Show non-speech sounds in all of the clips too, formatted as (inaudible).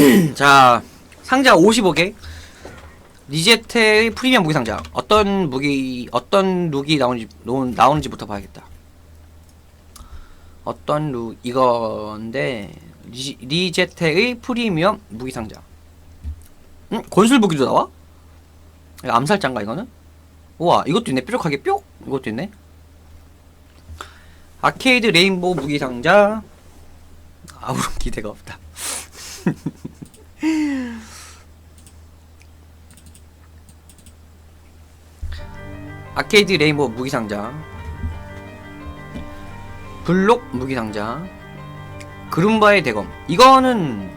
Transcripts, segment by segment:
(clears throat) 자 상자 55개. 리제트의 프리미엄 무기 상자. 어떤 무기 어떤 룩이 나오는지 노- 나오는지부터 봐야겠다. 어떤 룩 이건데 리, 리제트의 프리미엄 무기 상자. 응? 건술 무기도 나와? 암살자인가 이거는? 우와 이것도 있네. 뾰족하게 뿅 이것도 있네. 아케이드 레인보우 무기 상자. 아무런 기대가 없다 (laughs) 아케이드 레인보우 무기상자. 블록 무기상자. 그룸바의 대검. 이거는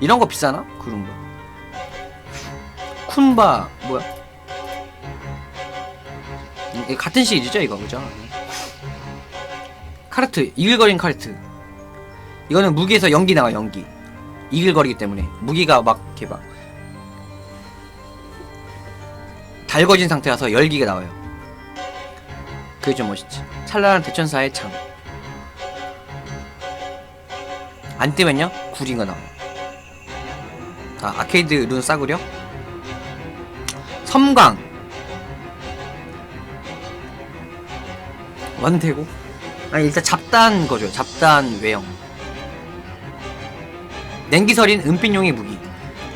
이런 거 비싸나? 그룸바. 쿤바 뭐야? 같은 시리즈죠 이거? 그죠? 카르트 이글거린 카르트. 이거는 무기에서 연기 나와 연기 이글거리기 때문에 무기가 막 이렇게 막 달궈진 상태라서 열기가 나와요. 그게 좀 멋있지. 찬란한 대천사의 창. 안 뜨면요 구리가 나와요. 아 아케이드 룬 싸구려. 섬광. 완대고. 아니 일단 잡다한 거죠. 잡다한 외형. 냉기설인 은빛용의 무기.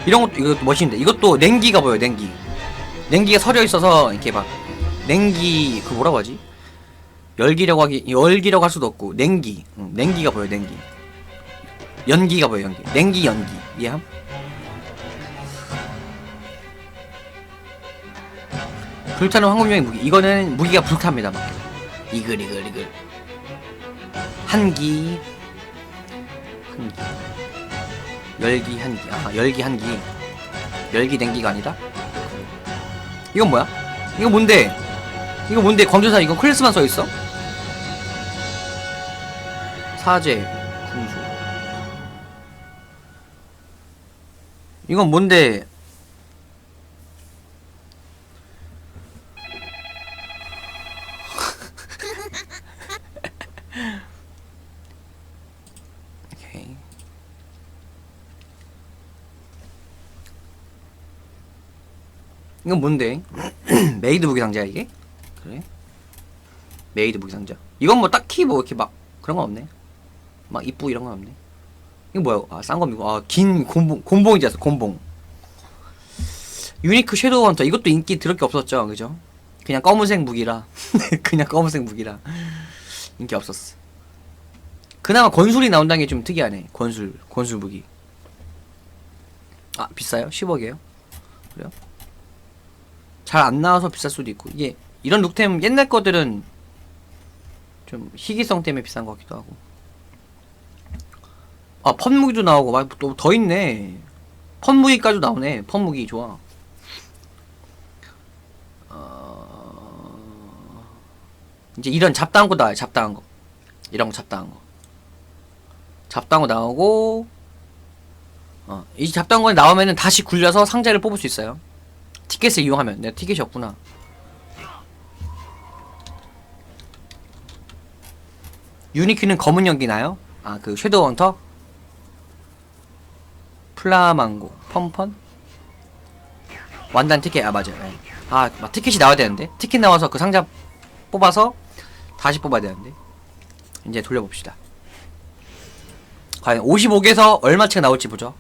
이런 것도 이것도 멋있는데. 이것도 냉기가 보여 냉기. 냉기가 서려 있어서 이렇게 막 냉기 그 뭐라고 하지? 열기라고 하기 열기라고 할 수도 없고 냉기. 응, 냉기가 보여 냉기. 연기가 보여 연기. 냉기 연기. 이해함? 불타는 황금용의 무기. 이거는 무기가 불탑니다 막. 이글 이글 이글. 한기. 한기 열기 한기 아 열기 한기 열기 냉기가 아니다 이건 뭐야? 이거 뭔데? 이거 뭔데? 광전사 이거 클래스만 써 있어? 사제, 군주. 이건 뭔데? (laughs) 오케이. 이건 뭔데? (clears throat) 메이드 무기 상자야 이게? 그래? 메이드 무기 상자. 이건 뭐 딱히 뭐 이렇게 막 그런 거 없네. 막 이쁘 이런 건 없네. 이거 뭐야? 아, 싼 겁니다. 아, 긴 곤봉이지 않았어. 곤봉. 유니크 섀도우 헌터 이것도 인기 들을 게 없었죠. 그죠? 그냥 검은색 무기라. (laughs) 그냥 검은색 무기라. 인기 없었어. 그나마 권술이 나온다는 게 좀 특이하네. 권술. 권술 무기. 아, 비싸요? 10억이에요? 그래요? 잘 안 나와서 비쌀 수도 있고. 이게 이런 룩템 옛날 것들은 좀 희귀성 때문에 비싼 것 같기도 하고. 아 펀무기도 나오고. 막 또 더 있네. 펀무기까지 나오네. 펀무기 좋아. 어... 이제 이런 잡다한 거 나와요. 잡다한 거. 이런 거 잡다한 거. 잡다한 거 나오고 어, 이 잡다한 거 나오면은 다시 굴려서 상자를 뽑을 수 있어요 티켓을 이용하면 내가 티켓이 없구나 유니큐는 검은 연기 나요? 아 그 섀도우 헌터? 플라망고 펀펀? 완단 티켓 아 맞아요 네. 아막 티켓이 나와야 되는데 티켓 나와서 그 상자 뽑아서 다시 뽑아야 되는데 이제 돌려봅시다 과연 55개에서 얼마치가 나올지 보죠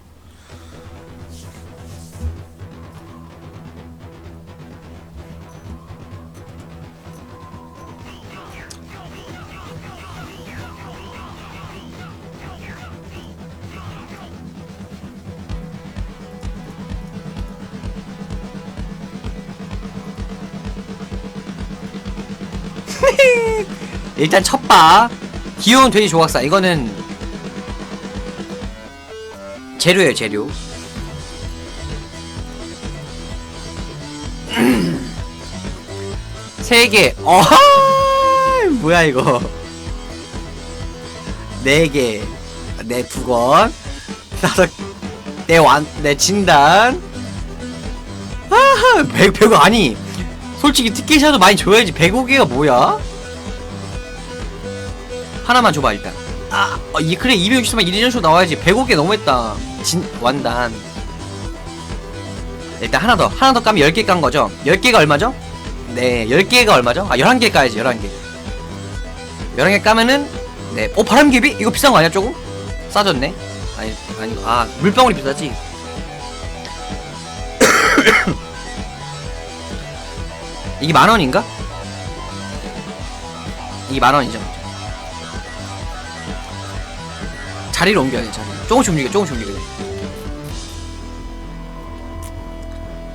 일단 첫바. 귀여운 돼지 조각사. 이거는 재료예요 재료. (clears throat) 세개. 어하! 뭐야 이거. 네개내 두건 다섯 내완내 진단. 아하 백 별거 아니 솔직히 티켓이라도 많이 줘야지. 105개가 뭐야? 하나만 줘봐 일단. 아, 어, 이 그래 260만 1인연쇼 나와야지. 105개 너무했다. 진 완단 일단 하나 더. 하나 더 까면 10개 깐 거죠? 10개가 얼마죠? 네 10개가 얼마죠? 아 11개 까야지 11개. 11개 까면은 네어 바람개비? 이거 비싼 거 아니야 조금? 싸졌네. 아니 아니 아 물방울이 비싸지? (coughs) 이게 만 원인가? 이게 만 원이죠 자리를 옮겨야 돼 자리 조금씩 움직여 조금씩 움직여.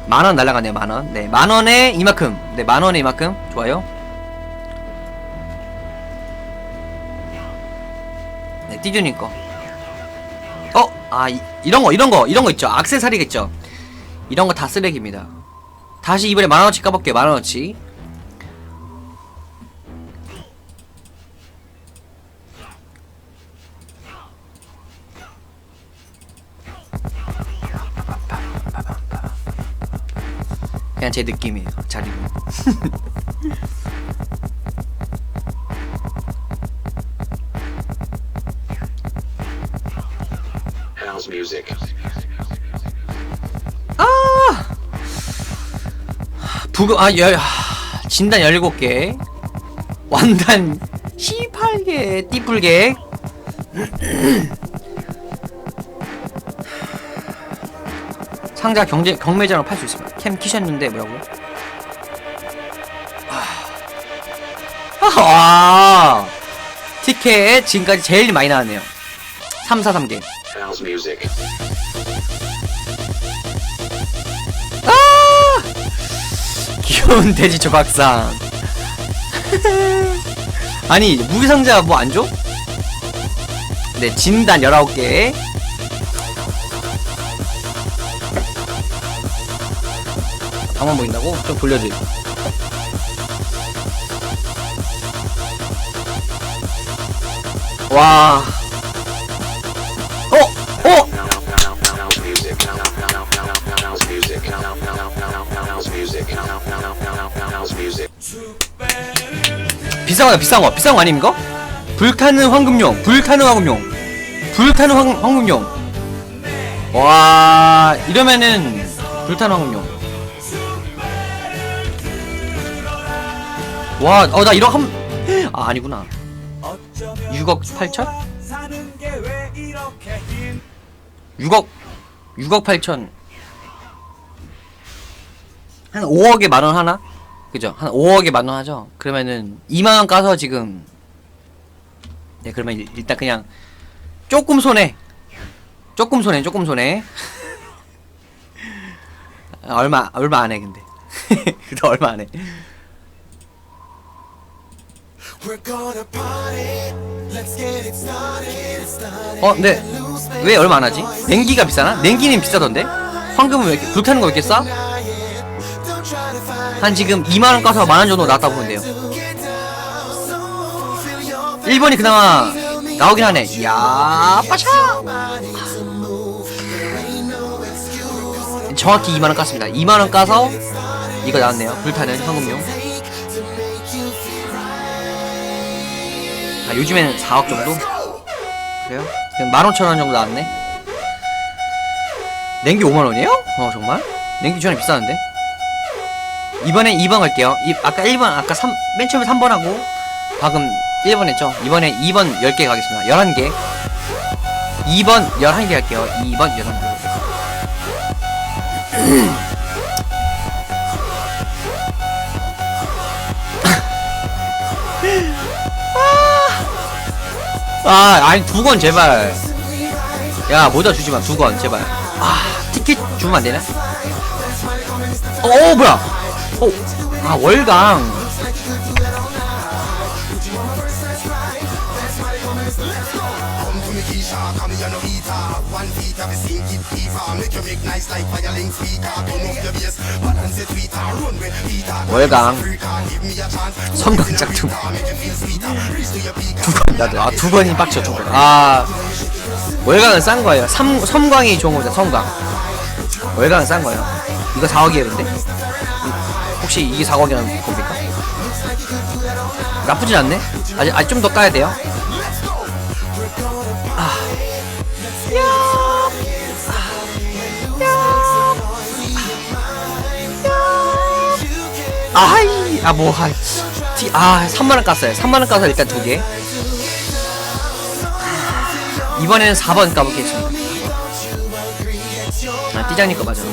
만원 날라가네요 만원. 네 만원에 이만큼. 네 만원에 이만큼. 좋아요. 네 띠주님 거. 어? 아 이, 이런 거 이런 거 이런 거 있죠. 악세사리겠죠. 이런 거 다 쓰레기입니다. 다시 이번에 만원어치 까볼게요 만원어치 그냥 제 느낌이에요 자리로 House music. 부금 아 열, 하, 진단 17개. 완단 18개 띠뿔개 상자 경제 경매장으로 팔 수 있습니다. 캠 키셨는데 뭐라고 아, 아. 티켓 지금까지 제일 많이 나왔네요. 3 4 3개 House music. 귀여운 돼지 조각상 (laughs) 아니 무기상자 뭐 안 줘? 네 진단 19개 방만 보인다고? 좀 돌려드릴게요 와 어! 어! 비싼 거야 비싼 거 비싼 거 아닙니까? 불타는 황금용 불타는 황금용 불타는 황, 황금용 와 이러면은 불타는 황금용 와 어 나 이런 한 아, 아니구나 6억 8천? 6억 6억 8천 한 5억에 만 원 하나? 그죠? 한 5억에 만 원 하죠? 그러면은 2만 원 까서 지금 네 그러면 일- 일단 그냥 조금 손해 조금 손해 조금 손해 아, (laughs) 얼마 얼마 안 해 근데 (laughs) 그래도 얼마 안 해. 어, 근데 왜 얼마 안 하지? 냉기가 비싸나? 냉기는 비싸던데? 황금은 왜 이렇게 불타는 거 왜 이렇게 싸? 한 지금 2만 원 까서 만원 정도 나왔다 your 1번이 그나마 나오긴 하네. 이야, 빠샤! 정확히 2만 원 깠습니다. 2만 원 까서 이거 나왔네요. 불타는 황금용. 아, 요즘에는 4억 정도? 그래요? 지금 15,000원 정도 나왔네. 냉기 5만 원이에요? 어, 정말? 냉기 전에 비싸는데? 이번에 2번 갈게요. 이, 아까 1번, 아까 3, 맨 처음에 3번 하고, 방금 1번 했죠? 이번에 2번 10개 가겠습니다. 11개. 2번 11개 할게요. 2번 11개. 아, 아니, 두 건 제발. 야, 모자 주지 마, 두 건, 제발. 아, 티켓 주면 안 되나? 어, 어 뭐야? 어, 아, 월강. 월강. 섬광 짝퉁. 두 건, 나도, 아, 두 건이 빡쳐, 두 건. 아, 월강은 싼 거예요. 삼, 섬광이 좋은 거죠, 섬광. 월강은 싼 거예요. 이거 4억이에요, 근데? 혹시 이게 4억이라는 겁니까? 나쁘진 않네? 아직, 아직 좀 더 까야 돼요. 아이. 아뭐 한. 티, 아 3만원 깠어요. 3만원 까서 일단 두개. 이번에는 4번 까보겠습니다. 아 띠장님 거 맞아.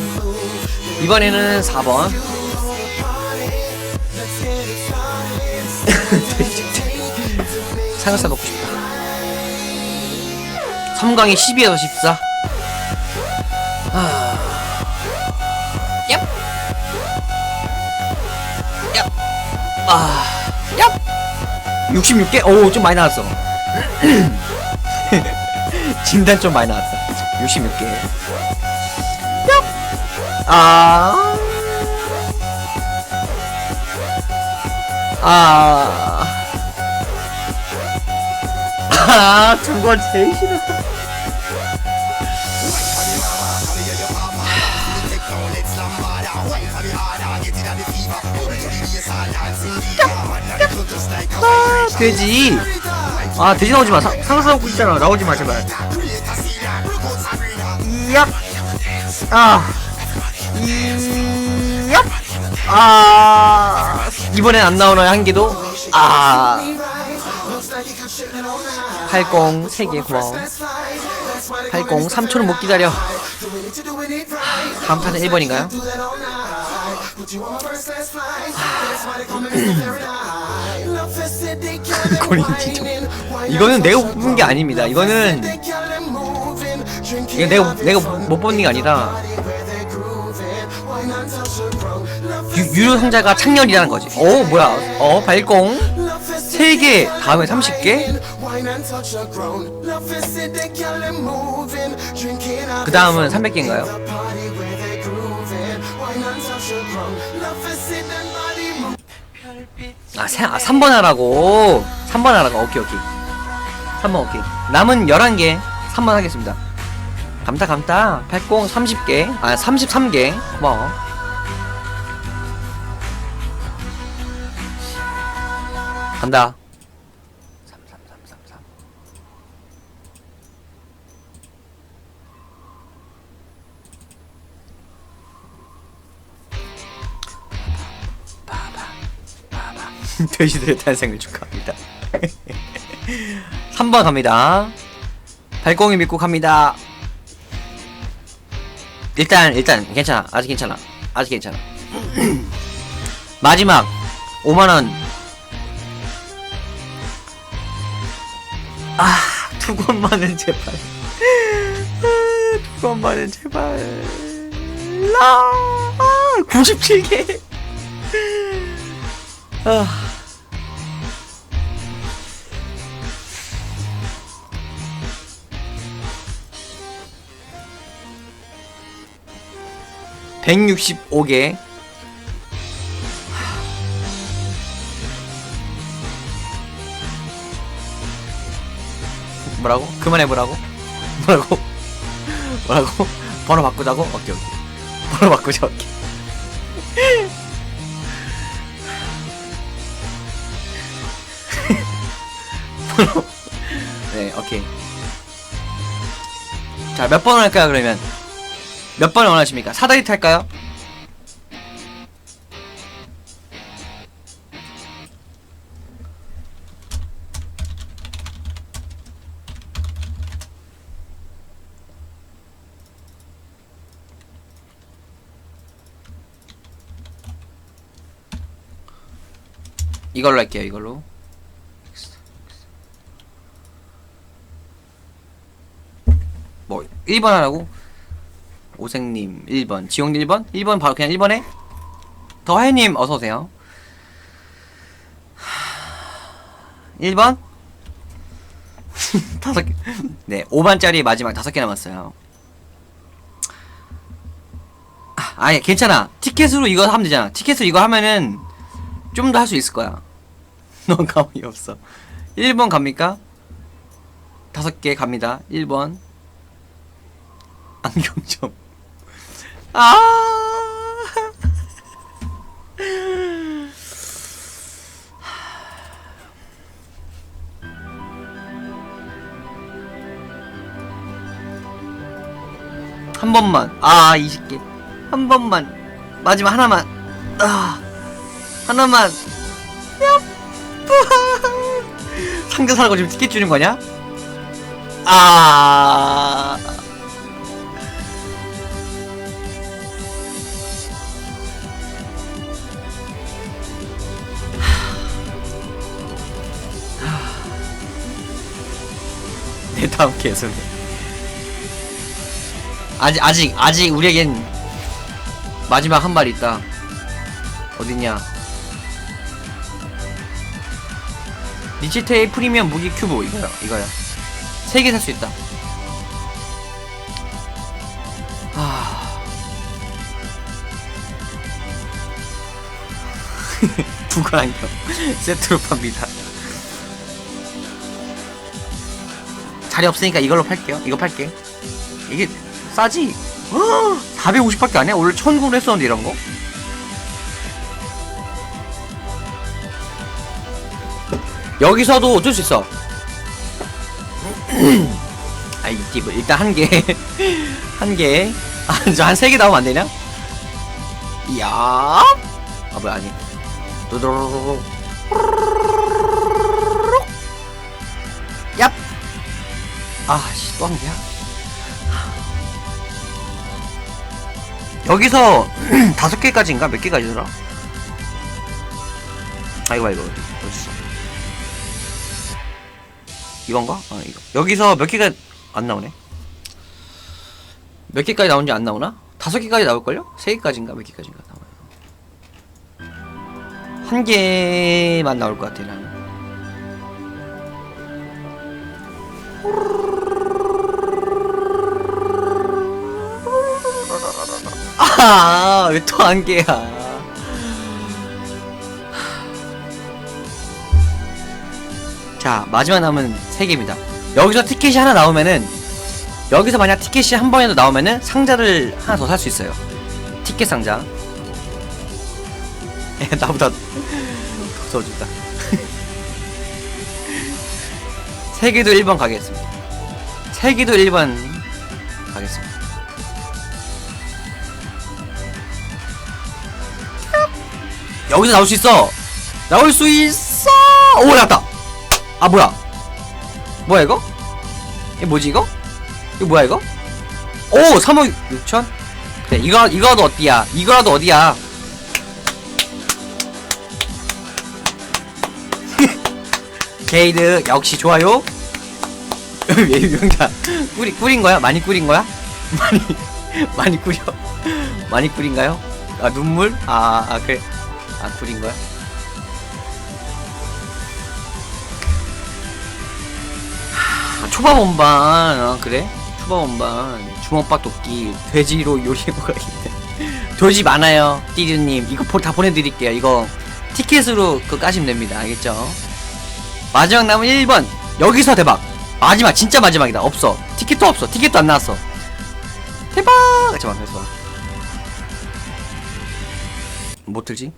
이번에는 4번. (laughs) 삼겹살 먹고 싶다. 삼강이 12에서 14 아... 얍! 66개? 오, 좀 많이 나왔어. (clears throat) 진단 좀 많이 나왔어. 66개. 얍! 아... 아... 아, 두건 제일 싫어. 돼지. 아, 돼지 나오지 마. 상- 상사 먹고 있잖아. 나오지 마, 제발. 이야. 아. 이야. 아. 이번엔 안 나오나요, 한 개도? 아. 80, 3개, 고마워. 80, 3초는 못 기다려. 다음 타는 1번인가요? 고린 진짜. 이거는 내가 뽑은 게 아닙니다. 이거는 이거 내가 내가 못 뽑는 게 아니라 유, 유료 상자가 창렬이라는 거지. 오 뭐야? 어 발공 3개 다음에 30개 그 다음은 300개인가요? 아, 세, 아 3번 하라고. 3번 하라고. 오케이 오케이. 3번 오케이. 남은 11개 3번 하겠습니다. 감타 감타. 80 30개. 아 33개. 고마워. 간다 (laughs) 돼지들의 탄생을 축하합니다. (laughs) 3번 갑니다. 발공이 믿고 갑니다. 일단 일단 괜찮아. 아직 괜찮아. 아직 괜찮아. (clears throat) 마지막 5만 원. 아 두건만은 제발. 아, 두건만은 제발. 라! 97개. 아 (165개) 뭐라고? 그만해보라고? (laughs) 뭐라고? 뭐라고? 번호 바꾸자고? 오케이 오케이 번호 바꾸자 오케이 (laughs) 번호 네 오케이 자 몇 번 할까요 그러면 몇번 원하십니까? 사다리 탈까요? 이걸로 할게요 이걸로 뭐 1번 하라고? 오생님 1번 지용님 1번? 1번 바로 그냥 1번에 더하이님 어서오세요 1번? (laughs) 다섯 개. 네, 5반짜리 마지막 다섯 개 남았어요. 아, 아니, 괜찮아. 티켓으로 이거 하면 되잖아. 티켓으로 이거 하면은 좀 더 할 수 있을 거야. (laughs) 넌 감이 없어. 1번 갑니까? 다섯 개 갑니다. 1번. 안경점. 아. 한 번만. 아, 20개. 한 번만. 마지막 하나만. 아. 하나만. 야, (laughs) 상자 사라고 지금 티켓 주는 거냐? 아. 내 다음 개수는 아직 아직 아직 우리에겐 마지막 한 발 있다. 어딨냐? 리치테이 프리미엄 무기 큐브 이거야 이거야. 세 개 살 수 있다. 아. (laughs) 부가 안경 (laughs) 세트로 팝니다. 자리 없으니까 이걸로 팔게요. 이거 팔게. 이게 싸지? 450밖에 안 해? 원래 1000군 했었는데 이런 거? 여기서도 어쩔 수 있어. (clears throat) 아, 이 팁을 일단 한 개. (laughs) 한 개. 아, 저한 세 개 나오면 안 되냐? 이야. 아, 뭐야, 아니. 두두루루루. 아, 씨, 또 한 개야? 여기서 (clears throat) 다섯 개까지인가? 몇 개까지더라? 아, 이거 봐, 이거. 어딨어? 이건가? 아, 이거. 여기서 몇 개가 안 나오네? 몇 개까지 나오는지 안 나오나? 다섯 개까지 나올걸요? 세 개까지인가? 몇 개까지인가 나와요. 한 개만 나올 것 같아, 나는. 아, 왜또한 개야? 자, 마지막 남은 세 개입니다. 여기서 티켓이 하나 나오면은 여기서 만약 티켓이 한 번이라도 나오면은 상자를 하나 더 살 수 있어요. 티켓 상자. 에, (laughs) 나보다 더 좋다. (laughs) 세 개도 1번 가겠습니다. 세 개도 1번 가겠습니다. 여기서 나올 수 있어. 나올 수 있어. 오 나왔다. 아 뭐야? 뭐야 이거? 이게 뭐지 이거? 이거 뭐야 이거? 오 3억 6천? 그래 이거 이거라도 어디야? 이거라도 어디야? (laughs) 게이드 역시 좋아요. (laughs) 왜 유명자 꾸리 꾸린 거야? 많이 꾸린 거야? (laughs) 많이 많이 꾸려 많이 꾸린가요? 아 눈물? 아, 아 그래 아 꾸린 거야? 아, 초밥 원반. 아 그래? 초밥 원반. 주먹밥 도끼. 돼지로 요리해 먹어야겠네. (laughs) 돼지 많아요 띠드님. 이거 보- 다 보내드릴게요. 이거 티켓으로 그 까시면 됩니다. 알겠죠? 마지막 남은 1번. 여기서 대박. 마지막 진짜 마지막이다. 없어. 티켓도 없어. 티켓도 안 나왔어. 대박! 잠깐만 해봐 뭐 틀지?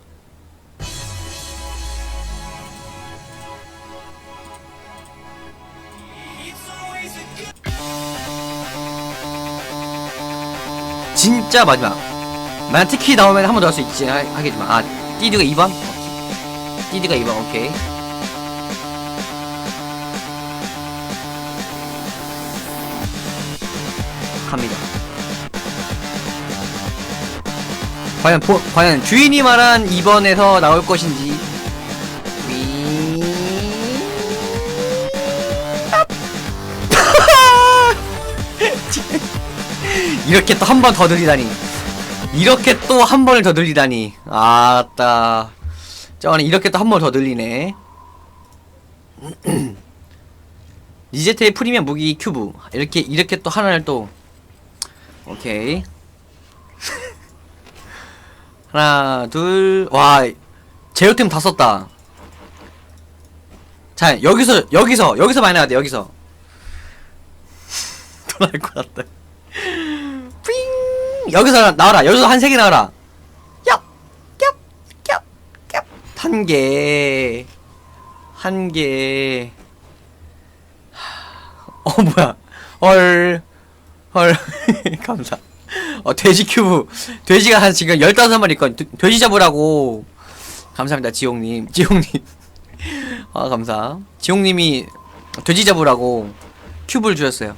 진짜 마지막 만약 티켓 나오면 한 번 더 할 수 있지 하, 하겠지만 아 띠드가 2번? 띠드가 2번 오케이 갑니다. 과연 보, 과연 주인이 말한 2번에서 나올 것인지. 이렇게 또 한 번 더 들리다니. 이렇게 또 한 번을 더 들리다니. 아따. 저는 이렇게 또 한 번 더 들리네. 니제트의 (clears throat) 프리미엄 무기 큐브 이렇게 이렇게 또 하나를 또 오케이 (laughs) 하나 둘 와 제어템 다 썼다 자 여기서 여기서 여기서 많이 돼 여기서 (laughs) 돌아갈 것 같다 삥 여기서 나와라 여기서 한 세 개 나와라 한 개. 한 개. 어, 뭐야. 헐. 헐. (laughs) 감사. 어, 돼지 큐브. 돼지가 한 지금 15마리 있건 돼지 잡으라고. 감사합니다, 지용님. (laughs) 지용님. 아, 감사. 지용님이 돼지 잡으라고 큐브를 주셨어요.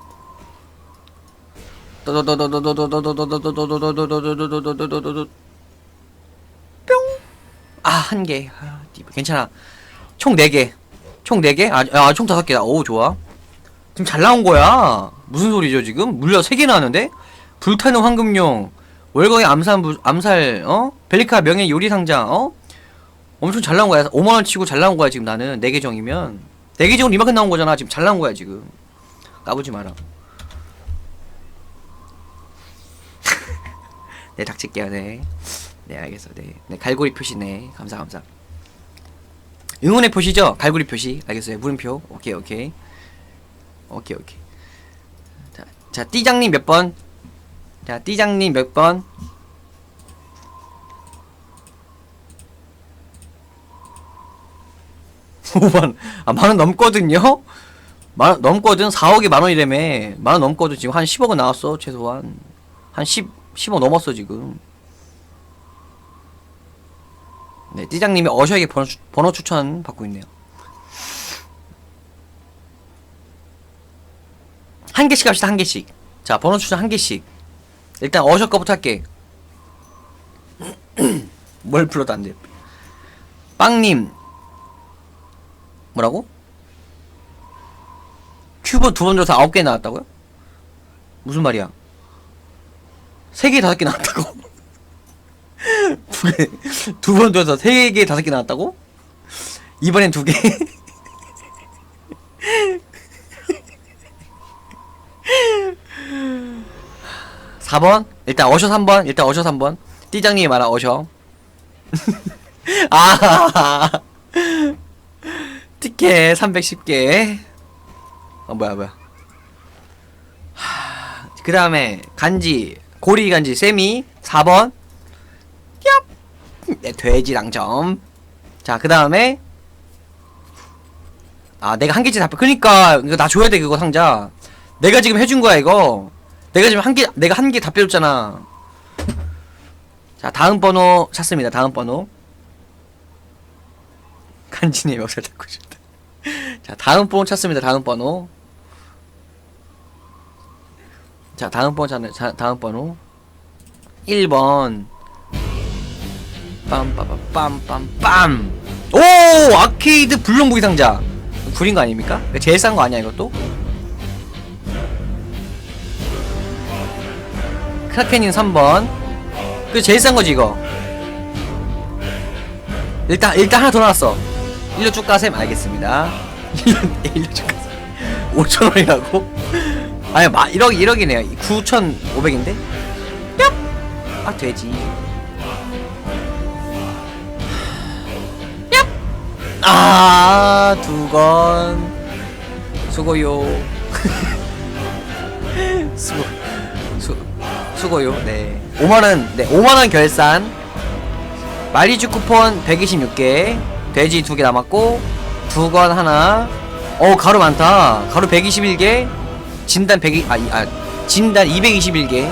아 한 개. 아. 괜찮아. 총 4개. 총 4개? 아, 아, 총 5개다. 오, 좋아. 지금 잘 나온 거야. 무슨 소리죠, 지금? 물려 3개 나왔는데? 불타는 황금용, 월광의 암살, 부- 암살, 어? 벨리카 명예 요리 상자, 어? 엄청 잘 나온 거야. 5만원 치고 잘 나온 거야, 지금 나는. 4개 정이면. 4개 정은 이만큼 나온 거잖아. 지금 잘 나온 거야, 지금. 까부지 마라. 네, 닥칠게요, 네. 네, 알겠어, 네. 네, 갈고리 표시네. 감사, 감사. 응원의 표시죠? 갈고리 표시. 알겠어요. 물음표. 오케이, 오케이. 오케이, 오케이. 자, 자, 띠장님 몇 번? 자, 띠장님 몇 번? (laughs) 오번 아, 만 원 넘거든요? 만 원 넘거든? 4억이 만 원이라며. 만 원 넘거든. 지금 한 10억은 나왔어, 최소한. 한 10, 10억 넘었어, 지금. 네, 띠장님이 어셔에게 번호, 추- 번호 추천 받고 있네요. 한 개씩 합시다, 한 개씩. 자, 번호 추천 한 개씩. 일단 어셔 거부터 할게. (clears throat) 뭘 불러도 안 돼. 빵님. 뭐라고? 큐브 두번 줘서 아홉 개 나왔다고요? 무슨 말이야? 세 개, 다섯 개 나왔다고? 두 개, 두번 줘서 세 개, 다섯 개 나왔다고? 이번엔 두 개? 사번? 일단 어셔 3번? 일단 어셔 3번. 띠장님이 말한 어셔. 아. 티켓 310개. 어 뭐야 뭐야. 그 다음에 간지 고리 간지 세미 4번. 얍! 네, 돼지 당첨. 자 그 다음에 아 내가 한 개째 답변 그니까 이거 나 줘야 돼 그거 상자. 내가 지금 해준 거야 이거. 내가 지금 한 개 내가 한 개 답변했잖아. 자 다음 번호 찾습니다 다음 번호. 간지님 멱살 잡고 싶다. 자 다음 번호 찾습니다 다음 번호 자 다음 번호 찾는 자, 다음 번호. 1번. 빰빠밤빰빰빰. 오 아케이드 불룡무기 상자. 구린 거 아닙니까? 제일 싼 거 아니야 이것도? 크라켄인 3번. 그 제일 싼 거지 이거? 일단 일단 하나 더 나왔어. 1로 쭉 가셈. 알겠습니다. (laughs) 1로 쭉 가셈. 5천원이라고? 아니 마 1억 1억이네요 9,500인데? 얍! 아 돼지 얍! 아 두건 수고요 (laughs) 수고 수, 수고요. 네. 5만원, 네. 5만원 결산. 마리주 쿠폰 126개. 돼지 2개 남았고. 두건 하나. 어 가루 많다. 가루 121개. 진단 100, 아, 이- 아, 진단 221개.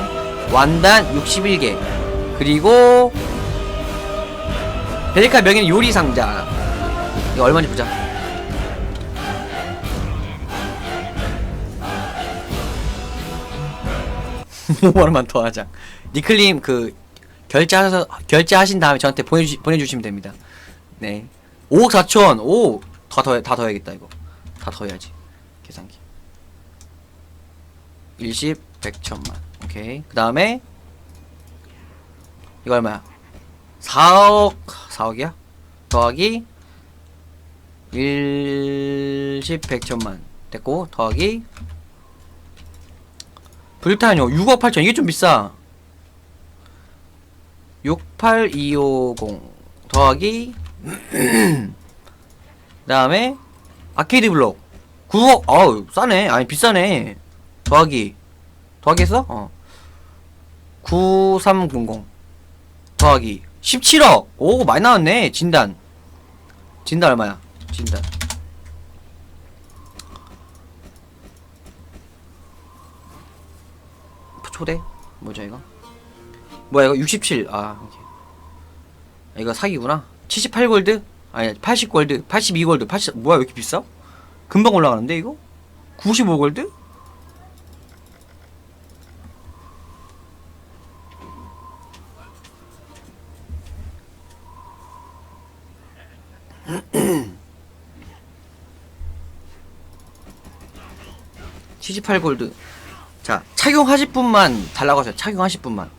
완단 61개. 그리고. 베리카 명예는 요리 상자. 이거 얼마인지 보자. (laughs) 5만원만 더 하자. 니클님 그 결제하셔서 결제하신 다음에 저한테 보내주 보내주시면 됩니다. 네. 5억 4천. 오. 다 더, 다 더해야겠다, 이거. 다 더해야지. 계산기. 일십, 백천만. 오케이. 그 다음에, 이거 얼마야? 4억, 4억이야? 더하기, 일십, 백천만. 됐고, 더하기, 불타뇨 6억 8천 이게 좀 비싸 68250 더하기 (clears throat) 그 다음에 아케이드 블록 9억 어우 싸네 아니 비싸네 더하기. 더하기 했어? 어 9300 더하기. 17억. 오 많이 나왔네. 진단. 진단 얼마야? 진단. 초대? 뭐죠 이거? 뭐야 이거 67아 오케이. 이거 사기구나. 78골드? 아니 80골드. 82골드. 80 뭐야 왜 이렇게 비싸? 금방 올라가는데 이거? 95골드 (clears throat) (78 골드) 자 착용하실 분만 달라고 하세요. 착용하실 분만.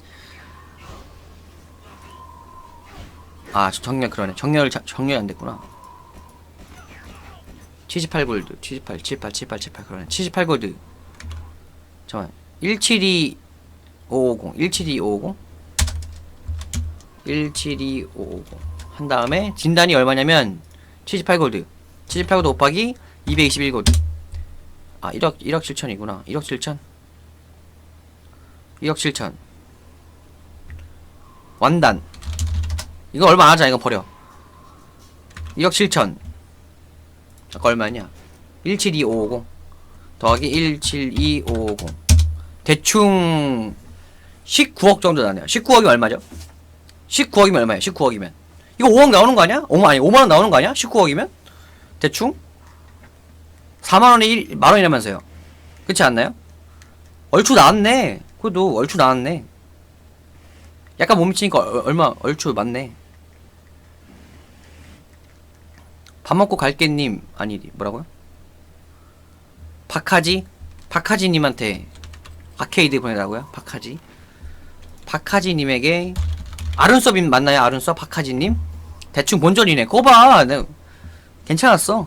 아 정렬 그러네. 정렬 자, 정렬 안 됐구나. 78 골드. 78 78 78 78 그러네. 78 골드. 잠깐만. 172 550 172 550 172 550 한 다음에 진단이 얼마냐면 78 골드. 78 골드 곱하기 221 골드. 아 1억 1억 7천이구나. 1억 7천. 1억 7천. 완단. 이거 얼마 안 하잖아 이거 버려. 1억 7천. 아까 얼마냐? 172550 더하기 172550 대충 19억 정도 나네요. 19억이 얼마죠? 19억이면 얼마예요? 19억이면 이거 5억 나오는 거 아니야? 5만 아니 5만 원 나오는 거 아니야? 19억이면? 대충? 4만 원에 1, 만 원이라면서요 그렇지 않나요? 얼추 나왔네 그래도 얼추 나왔네 약간 못 미치니까 얼- 얼마 얼추 맞네 밥 먹고 갈게님 아니 뭐라고요? 박하지 박하지님한테 아케이드 보내라고요? 박하지 박하지님에게 아른서빈 맞나요? 아른서 박하지님 대충 본전이네 네. 괜찮았어